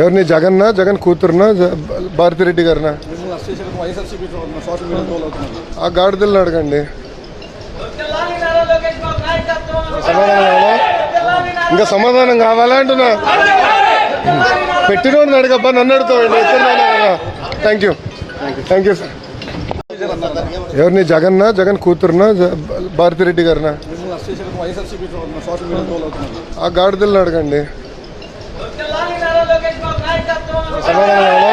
ఎవరిని? జగన్నా? జగన్ కూతురునా? జ- భారతిరెడ్డి గారినా? ఆ గాడిదల్ని అడగండి. ఇంకా సమాధానం కావాలా అంటున్నా? పెట్టినోడిని అడగబ్బా నన్ను అడుగుతావండి thank you thank you sir ఎవరిని? జగన్నా? జగన్ కూతురునా? జ- భారతిరెడ్డి గారినా? ఆ గాడిదల్ని అడగండి. సమాధానం కావాలా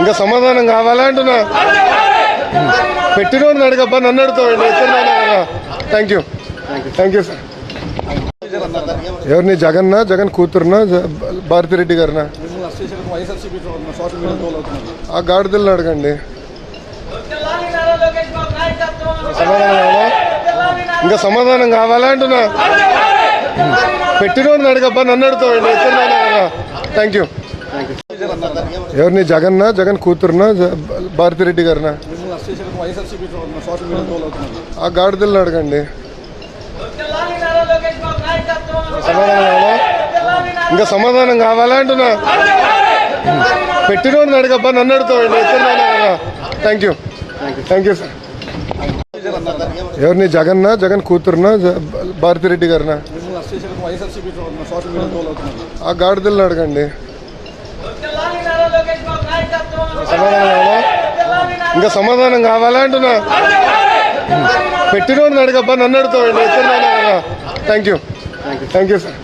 ఇంకా సమాధానం కావాలా అంటున్నా? పెట్టినోడిని అడగబ్బా నన్ను అడుగుతావండి కదా. Thank you thank you sir ఎవరిని? జగన్నా? జగన్ కూతురునా? భారతిరెడ్డి గారినా? ఆ గాడిదల్ని అడగండి. సమాధానం కావాలా ఇంకా సమాధానం కావాలా అంటున్నా? పెట్టినోడిని అడగబ్బా నన్ను అడుగుతావండి ఇతరులైనా కదా. థ్యాంక్ యూ ఎవరిని? జగన్నా? జగన్ కూతురునా? జ- భారతిరెడ్డి గారినా? ఆ గాడిదల్ని అడగండి. ఇంకా సమాధానం కావాలా అంటున్నా? పెట్టినోడిని అడగబ్బా నన్ను అడుగుతావండి thank you thank you sir ఎవరిని? జగన్నా? జగన్ కూతురునా? భారతిరెడ్డి గారినా? ఆ గాడిదల్ని అడగండి. సమాధానం కావాలా ఇంకా సమాధానం కావాలా అంటున్నా? పెట్టినోడిని అడగబ్బా నన్ను కదా thank you thank you sir